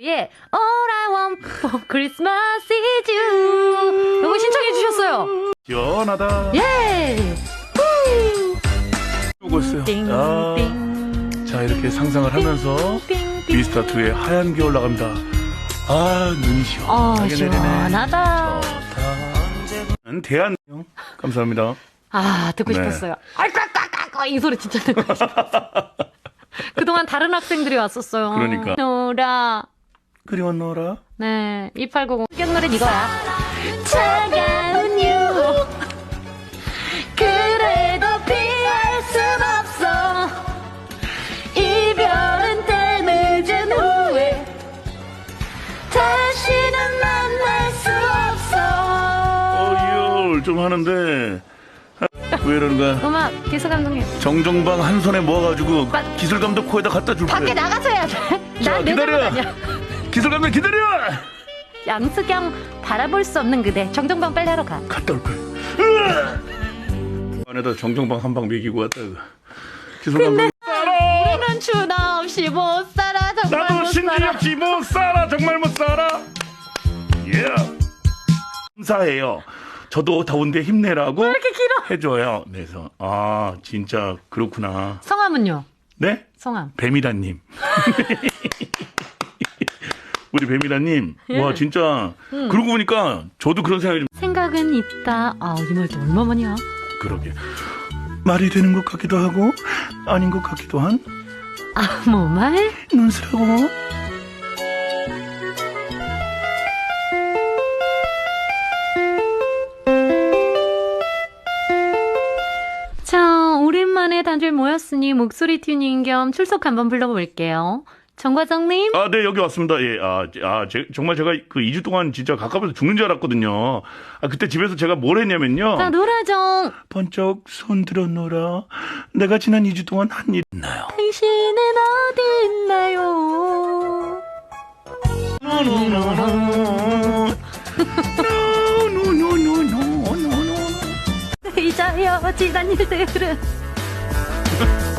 예, All I want for Christmas is you. 이거 신청해 주셨어요. 시원하다. 예. 아, 띵. 자 이렇게 상상을 하면서. 미스터2의 하얀 겨울 나갑니다. 아 눈이 어, 시원하게 내리네. 시원하다. 좋다. 대한 감사합니다. 아, 듣고 네. 싶었어요. 아이까까까까 이 소리 진짜 듣고 싶었어. 그동안 다른 학생들이 왔었어요. 그러니까. 노라. 그리웠노라. 네, 2890. 견 노래 이거야. 차가운 유. 그래도 피할 순 없어. 이별은 때 늦은 후에. 다시는 만날 수 없어. 어이열 좀 하는데 왜 이러는 거야? 음악, 기수 감독님. 정정방 한 손에 모아가지고 빠- 기술 감독 코에다 갖다 줄 밖에 거야. 나가서 해야 돼. 자, 난내 기다려. 아니야. 기술 감독 기다려. 양수경 바라볼 수 없는 그대. 정정방 빨리 하러 가. 갔다 올 거야. 으아! 안에다 정정방 한 방 먹이고 왔다. 이거. 기술 감독. 우리는 추나 없이 못 살아 정말 나도 못 신지 살아. 없이 못 살아 정말 못 살아. 예. 감사해요. 저도 더운데 힘내라고 이렇게 길어. 해줘요. 그래서 아 진짜 그렇구나. 성함은요? 네? 성함. 뱀이다님. 우리 뱀이다님. 예. 와 진짜 음. 그러고 보니까 저도 그런 생각이 좀 생각은 있다. 아, 이 말도 얼마만이야? 그러게. 말이 되는 것 같기도 하고 아닌 것 같기도 한 아무 말? 눈스라고. 자, 오랜만에 단줄 모였으니 목소리 튜닝 겸 출석 한번 불러볼게요. 정과장님? 아, 네, 여기 왔습니다. 예, 아, 아, 제, 정말 제가 그 2주 동안 진짜 가까워서 죽는 줄 알았거든요. 아, 그때 집에서 제가 뭘 했냐면요. 자, 노라정. 번쩍 손 들어놓으라. 내가 지난 2주 동안 한 일 있나요? 당신은 어디 있나요? 잊어요, 지난 일들은.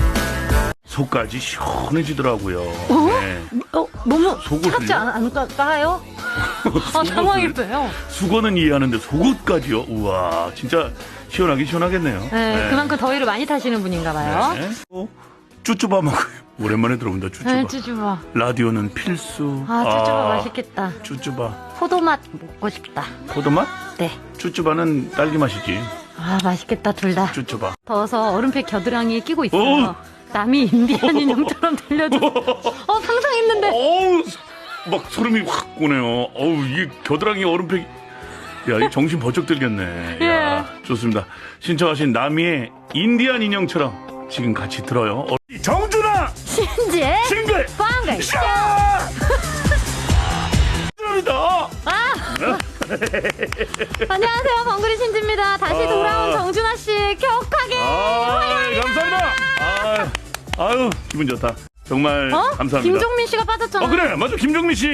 속까지 시원해지더라고요. 어? 네. 어, 너무 속을 차갑지 흘려? 않, 않을까요? 아, 당황했어요. 수건은 이해하는데 속옷까지요? 우와, 진짜 시원하게 시원하겠네요. 네, 그만큼 더위를 많이 타시는 분인가 봐요. 네. 어, 쭈쭈바 먹어요. 오랜만에 들어본다, 쭈쭈바. 네, 쭈쭈바. 라디오는 필수. 아, 쭈쭈바 맛있겠다. 쭈쭈바. 포도맛 먹고 싶다. 포도맛? 네. 쭈쭈바는 딸기 맛이지. 아, 맛있겠다, 둘 다. 쭈쭈바. 더워서 얼음팩 겨드랑이에 끼고 있어요. 어. 남이 인디안 인형처럼 들려줘. 어, 상상했는데. 어우, 막 소름이 확 오네요. 어우, 이 겨드랑이 얼음팩. 야, 이 정신 번쩍 들겠네. 예. 야, 좋습니다. 신청하신 나미의 인디안 인형처럼 지금 같이 들어요. 어, 정준아! 신지의 싱글! 빵글. 샤! 감사합니다. 안녕하세요, 번구리 신지입니다. 다시 아. 돌아온 정준하 씨, 격하게. 아, 감사합니다. 아, 아유, 기분 좋다. 정말 어? 감사합니다. 김종민 씨가 빠졌잖아. 어, 그래. 맞아. 김정민 씨.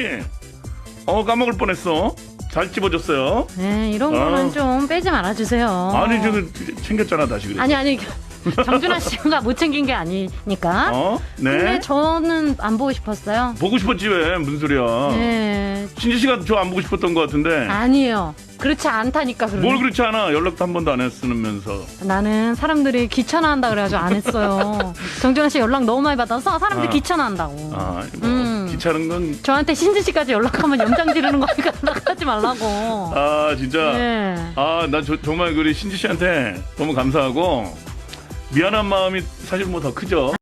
어, 까먹을 뻔했어. 잘 집어줬어요. 네, 이런 거는 아. 좀 빼지 말아주세요. 아니, 저는 챙겼잖아, 다시. 그래. 아니, 아니. 정준하 씨가 못 챙긴 게 아니니까. 어? 네. 근데 저는 안 보고 싶었어요. 보고 싶었지, 왜? 무슨 소리야. 네. 신지 씨가 저 안 보고 싶었던 것 같은데. 아니에요. 그렇지 않다니까, 그러면. 뭘 그렇지 않아. 연락도 한 번도 안 했으면서. 나는 사람들이 귀찮아한다 그래가지고 안 했어요. 정준하 씨 연락 너무 많이 받아서 사람들이 아. 귀찮아한다고. 아, 뭐, 음. 귀찮은 건. 저한테 신지 씨까지 연락하면 염장 지르는 거니까 연락하지 말라고. 아, 진짜. 네. 아, 나 저- 정말 우리 신지 씨한테 너무 감사하고 미안한 마음이 사실 뭐 더 크죠.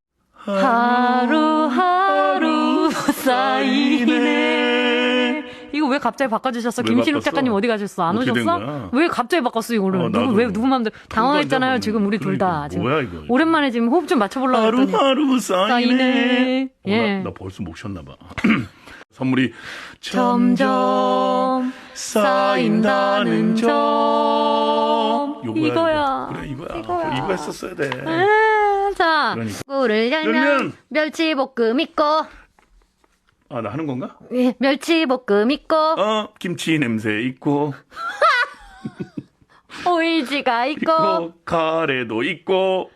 하루하루 쌓이네. 이거 왜 갑자기 바꿔주셨어? 왜 김신욱 바꿨어? 작가님 어디 가셨어? 안 어떻게 된 오셨어? 거야? 왜 갑자기 바꿨어 이거를? 어, 누구. 왜 누구 마음대로 당황했잖아요. 지금 우리 둘 다 그러니까 지금 뭐야, 이거. 오랜만에 지금 호흡 좀 맞춰보려고 했더니 하루하루 쌓이네. 쌓이네. 어, 예. 나, 나 벌써 목 쉬었나 봐. 선물이 점점 쌓인다는 점. 요거야, 이거야. 이거. 그래 이거야. 이거야. 이거 했었어야 돼. 아, 자, 그러니까. 꿀을 열면 열면. 멸치볶음 있고, 아 나 하는 건가? 예, 멸치볶음 있고, 어 김치 냄새 있고 오이지가 있고, 있고 카레도 있고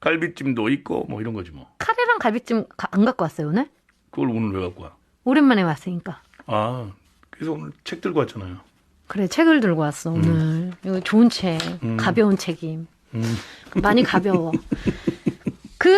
갈비찜도 있고 뭐 이런 거지 뭐. 카레랑 갈비찜 가- 안 갖고 왔어요 오늘? 그걸 오늘 왜 갖고 와? 오랜만에 왔으니까. 아, 그래서 오늘 책 들고 왔잖아요. 그래, 책을 들고 왔어, 오늘. 이거 좋은 책, 음. 가벼운 책임. 음. 많이 가벼워. 그,